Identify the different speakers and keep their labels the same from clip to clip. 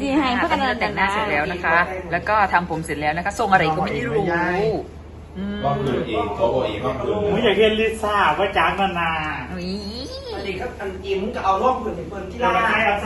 Speaker 1: พี่ค่ะสั่น
Speaker 2: สวัสดีค่ะตอนนี้เราแต่งหน้าเสร็จแล้วนะคะ แล้วก็ทำผมเสร็จแล้วนะคะทรงอะไรก็ไม่รู้อืม
Speaker 3: ก็คือเองเขาบอกเองก็คือ
Speaker 4: ผมอยากเรียนลิซ่าว่าจ้างนานา
Speaker 2: อุ๊ย
Speaker 1: สวัสดีครับอันอิมก็เอาร่องเปิดเปิดที่
Speaker 4: เรา
Speaker 1: ร้าน
Speaker 4: ให้เอา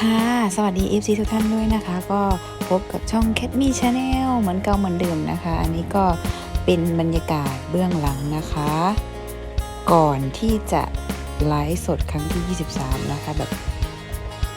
Speaker 5: ค่ะ สวัสดี FC ทุกท่านด้วยนะคะ ก็พบกับช่อง Cat Me Channel เหมือนเก่าเหมือนเดิมนะคะ อันนี้ก็เป็นบรรยากาศเบื้องหลังนะคะ ก่อนที่จะไลฟ์สดครั้งที่ 23 นะคะแบบ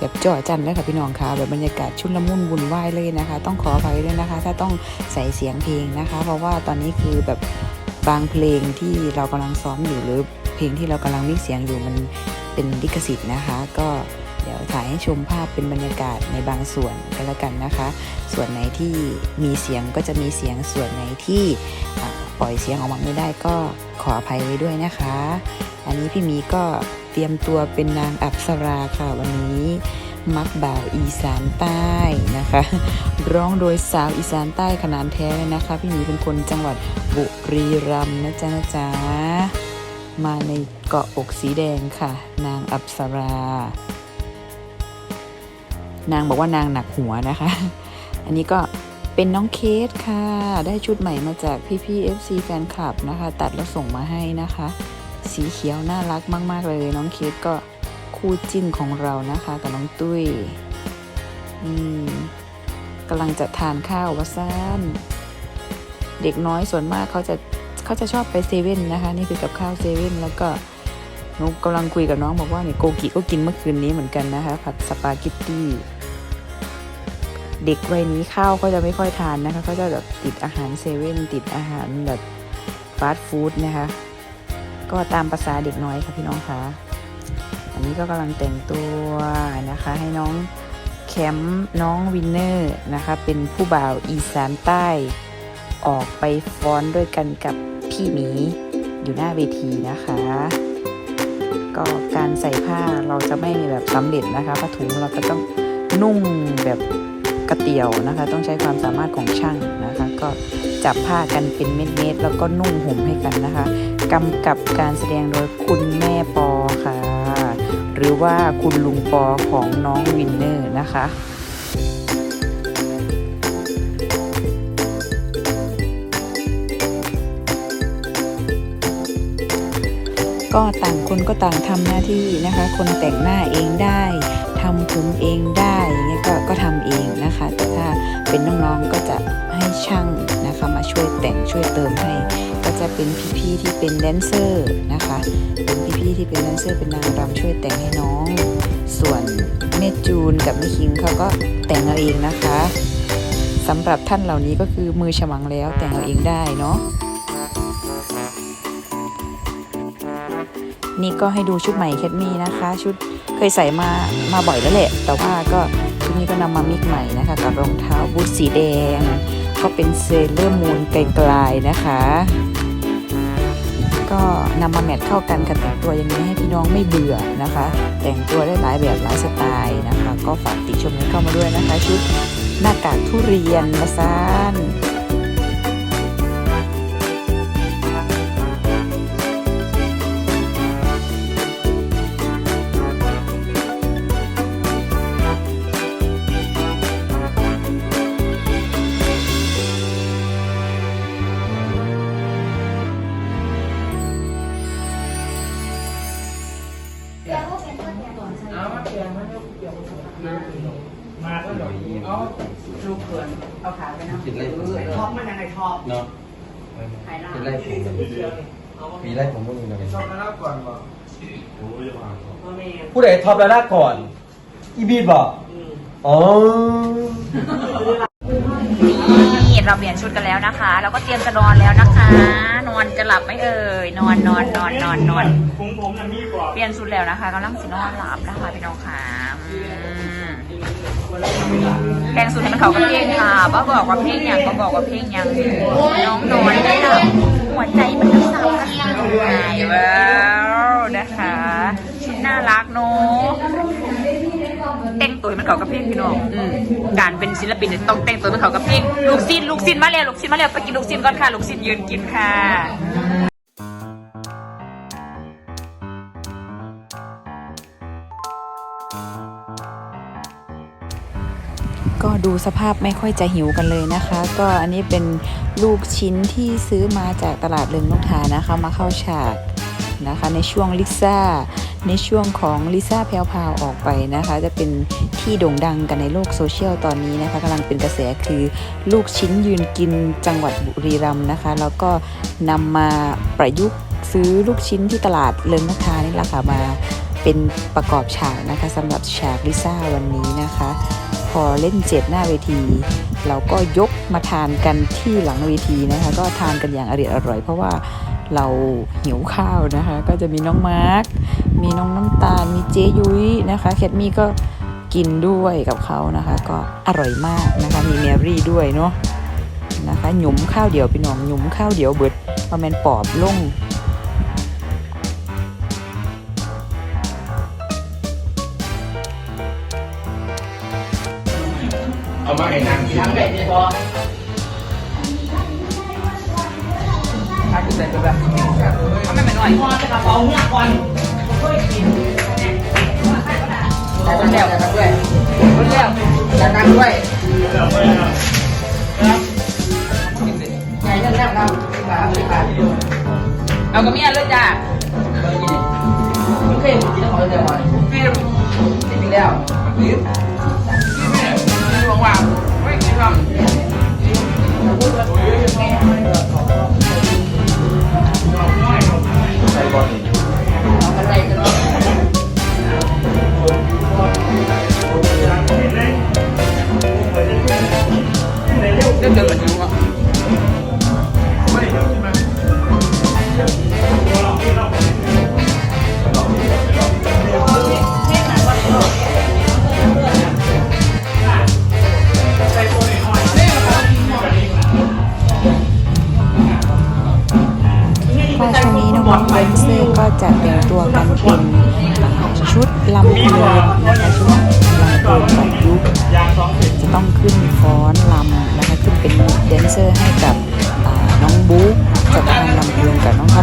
Speaker 5: แบบจ่อจันเลยค่ะพี่น้องคะแบบบรรยากาศชุนละมุนวุ่นวายเลยนะคะ ต้องขออภัยด้วยนะคะ ถ้าต้องใส่เสียงเพลงนะคะ เพราะว่าตอนนี้คือแบบบางเพลงที่เรากำลังซ้อมอยู่หรือเพลงที่เรากำลังมิกเสียงอยู่มันเป็นลิขสิทธิ์นะคะ ก็เดี๋ยวถ่ายให้ชมภาพเป็นบรรยากาศในบางส่วนก็แล้วกันนะคะ ส่วนไหนที่มีเสียงก็จะมีเสียงส่วนไหนที่ปล่อยเสียงออกมาไม่ได้ก็ขออภัยไว้ด้วยนะคะ อันนี้พี่มีก็ ตรียมตัวเป็นนางอัปสราค่ะวันนี้ มักบ่าวอีสานใต้นะคะ ร้องโดยสาวอีสานใต้ขนาดแท้เลยนะคะ พี่หมีเป็นคนจังหวัดบุรีรัมย์นะจ๊ะนะจ๊ะมาในเกาะอกสีแดงค่ะ นางอัปสรานางบอกว่านางหนักหัวนะคะ อันนี้ก็เป็นน้องเคสค่ะ ได้ชุดใหม่มาจากพี่พี่ๆ FC แฟนคลับนะคะ ตัดแล้วส่งมาให้นะคะ สีเขียวน่ารักมาก ๆ เลยน้องเคสก็คู่จิ้นของเรานะคะกับน้องตุ้ยอืมกำลังจะทานข้าววาซานเด็กน้อยส่วนมากเขาจะเขาจะชอบไปเซเว่นนะคะ นี่คือกับข้าวเซเว่นแล้วก็หนูกำลังคุยกับน้องบอกว่าเนี่ยโกกิก็กินเมื่อคืนนี้เหมือนกันนะคะผัดสปาเกตตี้เด็กวัยนี้ข้าวเขาจะไม่ค่อยทานนะคะเขาจะแบบติดอาหารเซเว่นติดอาหารแบบฟาสต์ฟู้ดนะคะ ก็ตามภาษาเด็กน้อยค่ะพี่น้องคะอันนี้ก็กำลังแต่งตัวนะคะให้น้องแคมป์น้องวินเนอร์นะคะ เป็นผู้บ่าวอีสานใต้ ออกไปฟ้อนด้วยกันกับพี่หมีอยู่หน้าเวทีนะคะ ก็การใส่ผ้าเราจะไม่แบบสำเร็จนะคะผ้าถุงเราก็ต้องนุ่งแบบกระเตียวนะคะ ต้องใช้ความสามารถของช่างนะคะ ก็จับผ้ากันเป็นเม็ดๆแล้วก็นุ่งห่มให้กันนะคะ กำกับการแสดงโดยคุณแม่ปอค่ะ หรือว่าคุณลุงปอของน้องวินเนอร์นะคะก็ต่างคนก็ต่างทำหน้าที่นะคะ คนแต่งหน้าเองได้ทำผมเองได้อย่างเงี้ยก็ก็ทำเองนะคะ แต่ถ้าเป็นน้องๆก็จะ ช่างนะคะมาช่วยแต่งช่วยเติมให้ ก็จะเป็นพี่ๆที่เป็นแดนเซอร์นะคะ เป็นพี่ๆที่เป็นแดนเซอร์เป็นนางรำช่วยแต่งให้น้อง ส่วนแม่จูนกับแม่คิงเขาก็แต่งเอาเองนะคะสำหรับท่านเหล่านี้ก็คือมือฉมังแล้วแต่งเอาเองได้เนาะนี่ก็ให้ดูชุดใหม่แคทมี่นะคะ ชุดเคยใส่มามาบ่อยแล้วแหละ แต่ว่าก็ชุดนี้ก็นำมามิกใหม่นะคะ กับรองเท้าบูทสีแดง ก็เป็นเซเลอร์มูนไกลๆนะคะ ก็นำมาแมทเข้ากันกับแต่งตัวอย่างนี้ให้พี่น้องไม่เบื่อนะคะ แต่งตัวได้หลายแบบหลายสไตล์นะคะ ก็ฝากติชมกันเข้ามาด้วยนะคะ ชุดหน้ากากทุเรียนนะซาน
Speaker 1: อ
Speaker 4: ก
Speaker 1: เอาลูกเขินเอาขาไปนะท็อปมันยังไงท็อป
Speaker 3: เนาะ
Speaker 1: ถ่ายหน้า
Speaker 3: เป็นไรผม
Speaker 1: เดียวเอา
Speaker 3: มีไรผมก็มีนะ
Speaker 1: ชอบมาแล้วก่อนบอก
Speaker 3: โอ้ยมา
Speaker 1: พ่อแม่
Speaker 6: ผู้ใดท็อปแล้วหน้าก่อน อีบีดบอก
Speaker 1: อืม
Speaker 6: อ๋อ
Speaker 2: นี่เราเปลี่ยนชุดกันแล้วนะคะแล้วก็เตรียมจะนอนแล้วนะคะ นอนจะหลับไหมเอ่ย นอนนอนนอนนอนนอน
Speaker 4: ผมผมน่ะมีกว่า
Speaker 2: เปลี่ยนชุดแล้วนะคะกำลังสินอนหลับนะคะพี่น้องค่ะอืม แต่งสุดให้มันเขากับเพลงค่ะบ้าบอกว่าเพลงอย่างบ้าบอกว่าเพลงอย่างน้องนอนได้หลับหัวใจมันจะสั่นกันเลยว้าวนะคะชุดน่ารักเนาะแต่งตัวให้มันเขากับเพลงพี่น้องการเป็นศิลปินเนี่ยต้องแต่งตัวให้มันเขากับเพลงลูกซินลูกซินมาแล้วลูกซินมาแล้วไปกินลูกซินก่อนค่ะ ลูกซินยืนกินค่ะ
Speaker 5: ก็ดูสภาพไม่ค่อยจะหิวกันเลยนะคะ ก็อันนี้เป็นลูกชิ้นที่ซื้อมาจากตลาดเริงนกทานะคะ มาเข้าฉากนะคะ ในช่วงลิซ่าในช่วงของลิซ่าแพลวพาวออกไปนะคะ จะเป็นที่โด่งดังกันในโลกโซเชียลตอนนี้นะคะกำลังเป็นกระแสคือลูกชิ้นยืนกินจังหวัดบุรีรัมย์นะคะ แล้วก็นำมาประยุกต์ซื้อลูกชิ้นที่ตลาดเริงนกทานี่แหละค่ะมาเป็นประกอบฉากนะคะสำหรับฉากลิซ่าวันนี้นะคะ อเล่นเจ็ดหน้าเวที เราก็ยกมาทานกันที่หลังเวทีนะคะก็ทานกันอย่างอร่อยอร่อยเพราะว่าเราหิวข้าวนะคะ ก็จะมีน้องมาร์ค มีน้องน้ำตาล มีเจยุ้ยนะคะแคทมี่ก็กินด้วยกับเขานะคะ ก็อร่อยมากนะคะมีแมรี่ด้วยเนาะนะคะหยุมข้าวเดียวพี่น้องหยุมข้าวเดียวเบิดประมาณปอบลง
Speaker 3: มาให้นางกิน
Speaker 1: ทำแบบนี้พอ
Speaker 2: ถ้ากูใส่ไปแบบทำไมมันหน่อย
Speaker 1: พอจะกระเป๋าเนี่ยก่อนช่วยกิน
Speaker 2: แต่ต้นแล้วแต่ด้วยต้นแล้ว
Speaker 1: จากนั้นด้วย
Speaker 4: เดี๋ยว
Speaker 1: ใหญ่นั่นแหละครับสามสิบบา
Speaker 2: เอากระเมียเลยจ้า
Speaker 1: มันเคยกินของเดียวก่อน
Speaker 2: ฟิล์ม
Speaker 1: จริงแล้ว
Speaker 2: ฟิล์ม ว่างๆไม่กินหรอก
Speaker 3: อน
Speaker 1: เซ
Speaker 5: อร์ให้กับน้องบุ๊กจะทำลำเพลินกับน้องทั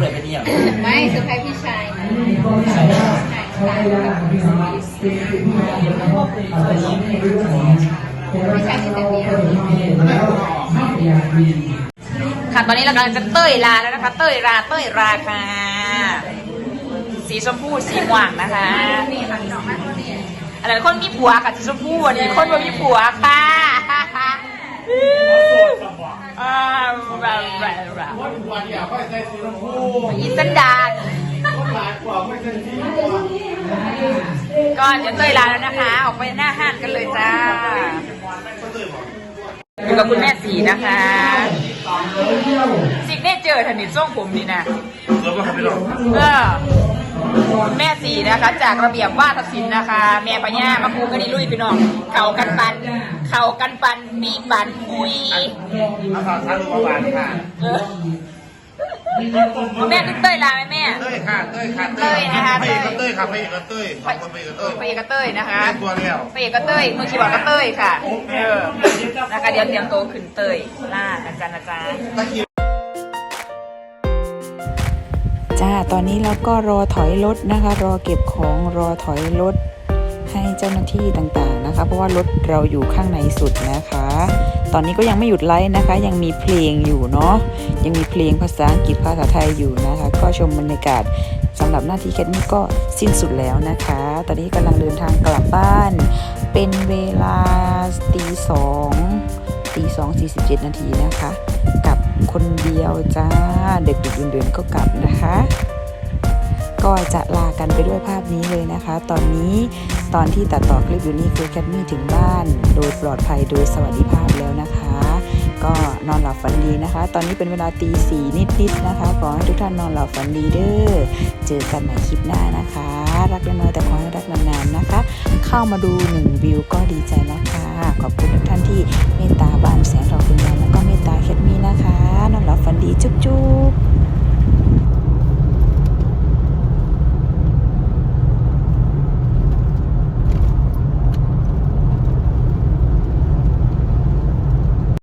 Speaker 2: เล
Speaker 1: ยเป็นเนี่ย
Speaker 7: ไม่เซอร์ไพรส์พี่ชายนะพี่ชายที่แต่เนี้ย
Speaker 2: ค่ะตอนนี้เรากำลังจะเต้ยลาแล้วนะคะ เต้ยลาเต้ยราค่ะ สีชมพูสีม่วงนะคะอะไรคนมีผัวค่ะสีชมพูอันนี้คนบ่มีผัวค่ะ อ่าแบบแบบแบบ
Speaker 3: วันวันเดียวก็ใส่สีชมพู
Speaker 2: อีสันดาน
Speaker 3: คนหลายกว่าไม่ใช่สีม่วง
Speaker 2: ก็เดี๋ยวเตยลาแล้วนะคะ ออกไปหน้าห้างกันเลยจ้า อยู่กับคุณแม่สีนะคะสิกเนเจอร์ถนิดส่งผมนี่นะ
Speaker 3: แล้วก็ทำไปหรอก
Speaker 2: เออ แม่สีนะคะ จากระเบียบวาทศิลป์นะคะ แม่ปัญญามาคูกันนี่ลุยพี่น้อง เข่ากันปัน เข่ากันปันมีปันคุย
Speaker 3: อาสาสาลูกหวานค่ะ
Speaker 2: เออแม่ขึ้นเต้ยลาไหมแม่
Speaker 3: เต้ยค่ะ เต้ยค่ะ
Speaker 2: เต้ยนะคะ
Speaker 3: พระเอกก็เต้ยค่ะพระเอกก็เต้ยสองคนพระเอกก็เต้ย
Speaker 2: พระเอกก็เต้ยนะคะ
Speaker 3: เรียกตัวแล้ว
Speaker 2: พระเอกก็เต้ยมือคีย์บอร์ดก็เต้ยค่ะ เออ นะคะเดี๋ยวเตรียมตัวขึ้นเต้ยล่านะจ๊ะนะจ๊ะ
Speaker 5: จ้า ตอนนี้เราก็รอถอยรถนะคะ รอเก็บของรอถอยรถให้เจ้าหน้าที่ต่างๆนะคะ เพราะว่ารถเราอยู่ข้างในสุดนะคะ ตอนนี้ก็ยังไม่หยุดไลฟ์นะคะ ยังมีเพลงอยู่เนาะยังมีเพลงภาษาอังกฤษภาษาไทยอยู่นะคะ ก็ชมบรรยากาศสำหรับหน้าที่แคทนี่ก็สิ้นสุดแล้วนะคะ ตอนนี้กำลังเดินทางกลับบ้าน เป็นเวลาตีสองตีสองสี่สิบเจ็ดนาทีนะคะกลับ คนเดียวจ้า เด็กๆเดินๆก็กลับนะคะ ก็จะลากันไปด้วยภาพนี้เลยนะคะ ตอนนี้ตอนที่ตัดต่อคลิปอยู่นี่คือแคทมี่ถึงบ้าน โดยปลอดภัยโดยสวัสดิภาพแล้วนะคะ ก็นอนหลับฝันดีนะคะ ตอนนี้เป็นเวลาตีสี่นิดๆนะคะขอให้ทุกท่านนอนหลับฝันดีเด้อเจอกันใหม่คลิปหน้านะคะ รักน้อยแต่ขอให้รักนานๆนะคะ เข้ามาดูหนึ่งวิวก็ดีใจแล้ว ค่ะ ขอบคุณทุกท่านที่เมตตาบานแสงดอกคุณงามแล้วก็เมตตาเคทมีนะคะนอนหลับฝันดีจุ๊บ